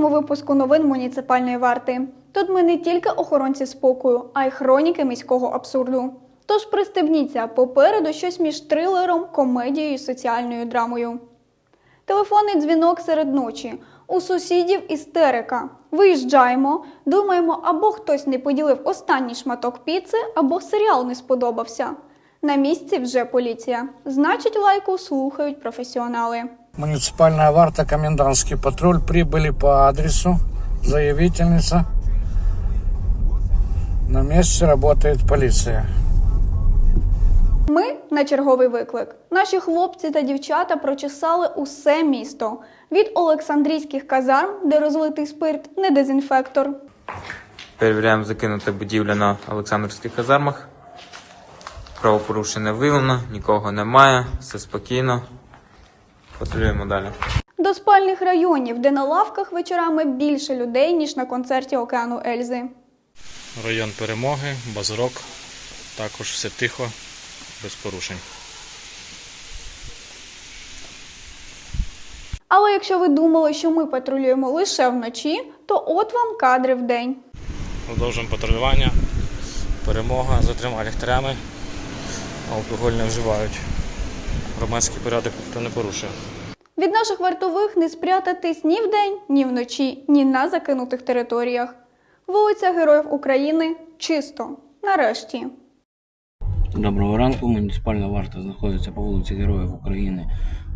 нашому випуску новин муніципальної варти. Тут ми не тільки охоронці спокою, а й хроніки міського абсурду. Тож пристебніться попереду щось між трилером, комедією і соціальною драмою. Телефонний дзвінок серед ночі. У сусідів істерика. Виїжджаємо, думаємо, або хтось не поділив останній шматок піци, або серіал не сподобався. На місці вже поліція. Значить, лайку слухають професіонали. Муниципальная варта, комендантский патруль прибыли по адресу. Заявительница. На месте работает полиция. Ми на черговий виклик. Наші хлопці та дівчата прочесали усе місто від Олександрійських казарм, де розлитий спирт не дезінфектор, Перевіряємо закинута будівля на Олександрівських казармах. Правопорушення виявлено, нікого немає, все спокійно. Патрулюємо далі. до спальних районів, де на лавках вечорами більше людей, ніж на концерті океану Ельзи. Район перемоги, базрок. Також все тихо, без порушень. Але якщо ви думали, що ми патрулюємо лише вночі, то от вам кадри в день. Продовжуємо патрулювання. Перемога за трьома ліхтарями. Алкоголь не вживають. Громадський порядок ніхто не порушує. Від наших вартових не спрятатись ні вдень, ні вночі, ні на закинутих територіях. Вулиця Героїв України чисто. Нарешті. Доброго ранку. Муніципальна варта знаходиться по вулиці Героїв України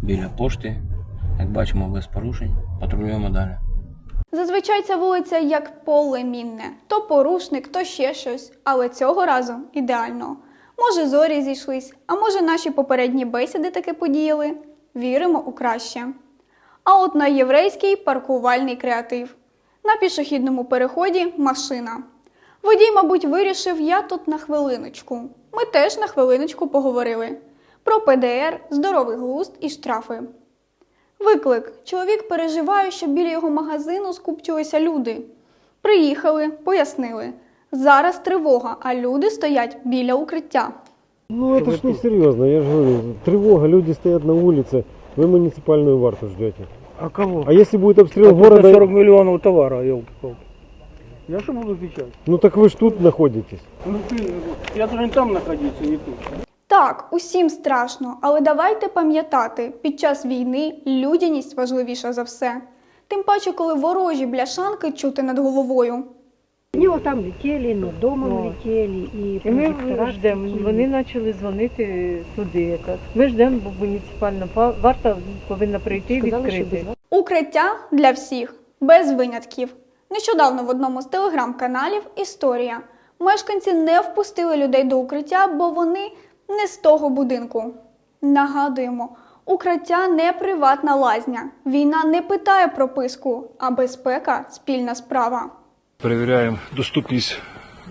біля пошти. Як бачимо, без порушень. Патрулюємо далі. Зазвичай ця вулиця як поле мінне. То порушник, то ще щось. Але цього разу ідеально. Може, зорі зійшлись, а може, наші попередні бесіди таки подіяли. Віримо у краще. А от на єврейський паркувальний креатив. На пішохідному переході машина. Водій, мабуть, вирішив, я тут на хвилиночку. Ми теж на хвилиночку поговорили. Про ПДР, здоровий глузд і штрафи. Виклик. Чоловік переживає, що біля його магазину скупчилися люди. Приїхали, пояснили. Зараз тривога, а люди стоять біля укриття. Ну это ж не серьезно, я же говорю, тревога, люди стоят на улице, вы муниципальную варту ждете. А кого? А если будет обстрел А тут на города, 40 миллионов товара, елки-палки. Я что буду отвечать? ну так вы ж тут находитесь. Ну, ты, я должен там находиться, не тут. Так, усім страшно, але давайте пам'ятати, під час війни людяність важливіша за все. Тим паче, коли ворожі бляшанки чути над головою. Они вот там летели, над домом летели, и І ми ждемо. Вони почали дзвонити туди. Якраз. Ми ждемо, бо муніципальна варта повинна прийти і відкрити. Укриття для всіх, без винятків. Нещодавно в одному з телеграм-каналів історія. Мешканці не впустили людей до укриття, бо вони не з того будинку. Нагадуємо, укриття не приватна лазня. Війна не питає прописку, а безпека спільна справа. Перевіряємо доступність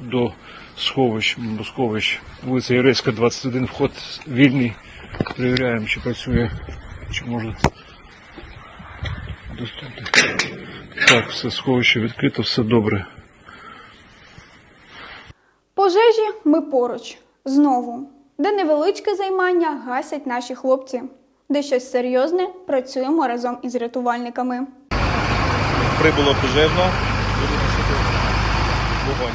до сховищ, до сховищ. Вулиця Єврейська, 21, вход вільний. Перевіряємо, чи працює, чи можна доступно. Так, все сховище відкрито, все добре. Пожежі ми поруч. Знову. Де невеличке займання гасять наші хлопці. Де щось серйозне працюємо разом із рятувальниками. Прибуло пожежно. Вогонь.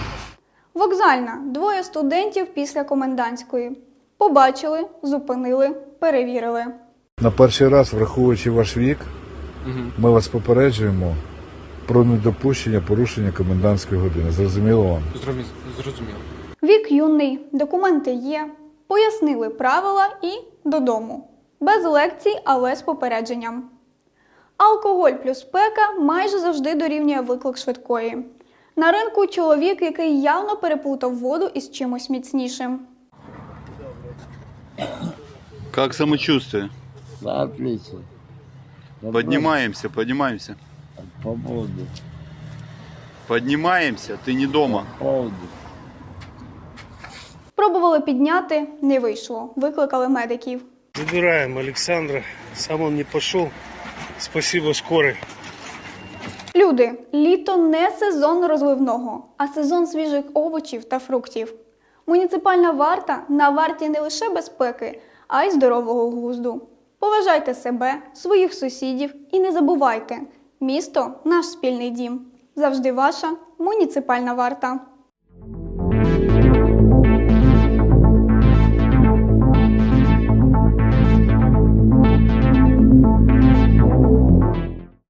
Вокзальна двоє студентів після комендантської. Побачили, зупинили, перевірили. На перший раз, враховуючи ваш вік, ми вас попереджуємо про недопущення порушення комендантської години. Зрозуміло вам? Зрозуміло. Вік юний, документи є. Пояснили правила і додому. Без лекцій, але з попередженням. Алкоголь плюс пека майже завжди дорівнює виклик швидкої. На ринку чоловік, який явно переплутав воду із чимось міцнішим. Как самочувствие? Да, отлично. Поднимаемся, поднимаемся. По поводу. Поднимаемся, ты не дома. поводу. Пробували підняти, не вийшло. Викликали медиків. Забираем Александра. Сам он не пошел. Спасибо скорой. Люди, літо не сезон розливного, а сезон свіжих овочів та фруктів. Муніципальна варта на варті не лише безпеки, а й здорового глузду. Поважайте себе, своїх сусідів і не забувайте, Місто наш спільний дім. Завжди ваша муніципальна варта.